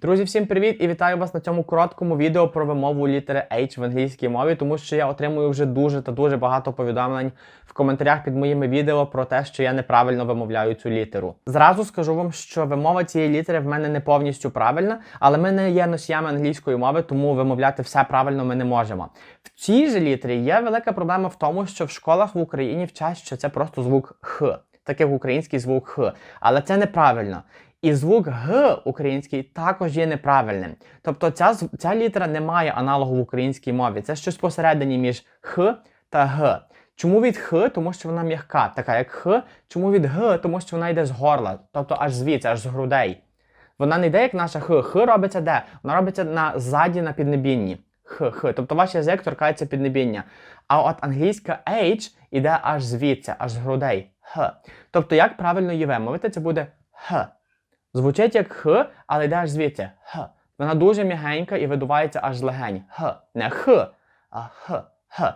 Друзі, всім привіт і вітаю вас на цьому короткому відео про вимову літери H в англійській мові, тому що я отримую вже дуже та дуже багато повідомлень в коментарях під моїми відео про те, що я неправильно вимовляю цю літеру. Зразу скажу вам, що вимова цієї літери в мене не повністю правильна, але ми не є носіями англійської мови, тому вимовляти все правильно ми не можемо. В цій же літері є велика проблема в тому, що в школах в Україні вчать, що це просто звук Х, так як український звук Х, але це неправильно. І звук Г український також є неправильним. Тобто ця, ця літера не має аналогу в українській мові. Це щось посередині між Х та Г. Чому від Х? Тому що вона м'яка, така як Х. Чому від Г? Тому що вона йде з горла, тобто аж звідси, аж з грудей. Вона не йде як наша Х. Х робиться де? Вона робиться на ззаді на піднебінні. Х, Х. Тобто ваш язик торкається піднебіння. А от англійська H іде аж звідси, аж з грудей. Х. Тобто, як правильно її вимовити, це буде Х. Звучить як Х, але йде аж звідси. Х. Вона дуже м'ягенька і видувається аж з легень. Х. Не Х, а Х. Х.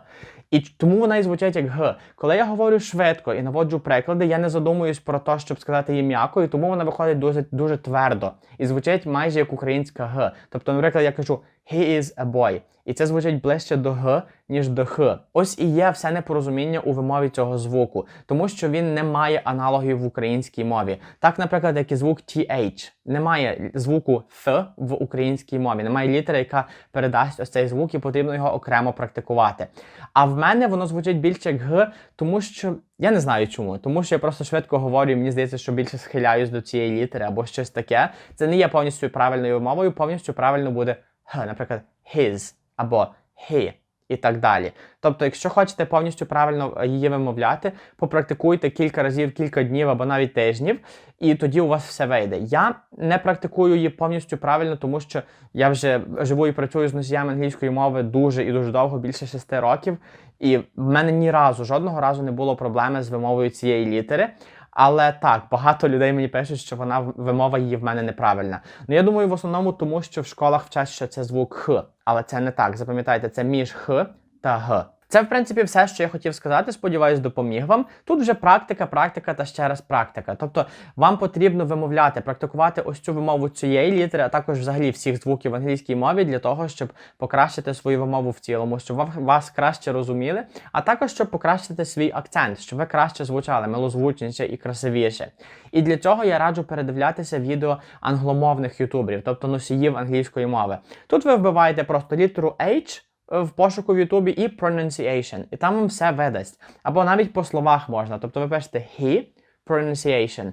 І тому вона і звучить як Г. Коли я говорю швидко і наводжу приклади, я не задумуюсь про те, щоб сказати її м'яко, і тому вона виходить дуже, дуже твердо і звучить майже як українська Г. Тобто, наприклад, я кажу he is a boy. І це звучить ближче до Г, ніж до Х. Ось і є все непорозуміння у вимові цього звуку, тому що він не має аналогів в українській мові. Так, наприклад, як і звук TH. Немає звуку Th в українській мові, немає літери, яка передасть ось цей звук, і потрібно його окремо практикувати. А в мене воно звучить більше як Г, тому що я не знаю чому. Тому що я просто швидко говорю, і мені здається, що більше схиляюсь до цієї літери або щось таке. Це не є повністю правильною мовою, повністю правильно буде Наприклад, his або he і так далі. Тобто, якщо хочете повністю правильно е, її вимовляти, попрактикуйте кілька разів, кілька днів або навіть тижнів, і тоді у вас все вийде. Я не практикую її повністю правильно, тому що я вже живу і працюю з носіями англійської мови дуже і дуже довго, більше шести років. І в мене ні разу, жодного разу не було проблеми з вимовою цієї літери. Але так, багато людей мені пишуть, що вона вимова її в мене неправильна. Ну я думаю, в основному тому, що в школах вчать, що це звук Х, але це не так. Запам'ятайте, це між Х та Г. Це, в принципі, все, що я хотів сказати. Сподіваюсь, допоміг вам. Тут вже практика, практика та ще раз практика. Тобто, вам потрібно вимовляти, практикувати ось цю вимову цієї літери, а також взагалі всіх звуків в англійській мові для того, щоб покращити свою вимову в цілому, щоб вас краще розуміли, а також щоб покращити свій акцент, щоб ви краще звучали, милозвучніше і красивіше. І для цього я раджу передивлятися відео англомовних ютуберів, тобто носіїв англійської мови. Тут ви вбиваєте просто літеру H в пошуку в Ютубі і pronunciation, і там вам все видасть. Або навіть по словах можна. Тобто ви пишете he, pronunciation,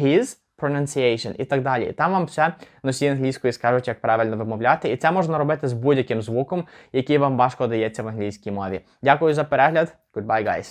his, pronunciation і так далі. І там вам все носії англійської скажуть, як правильно вимовляти. І це можна робити з будь-яким звуком, який вам важко дається в англійській мові. Дякую за перегляд. Goodbye, guys.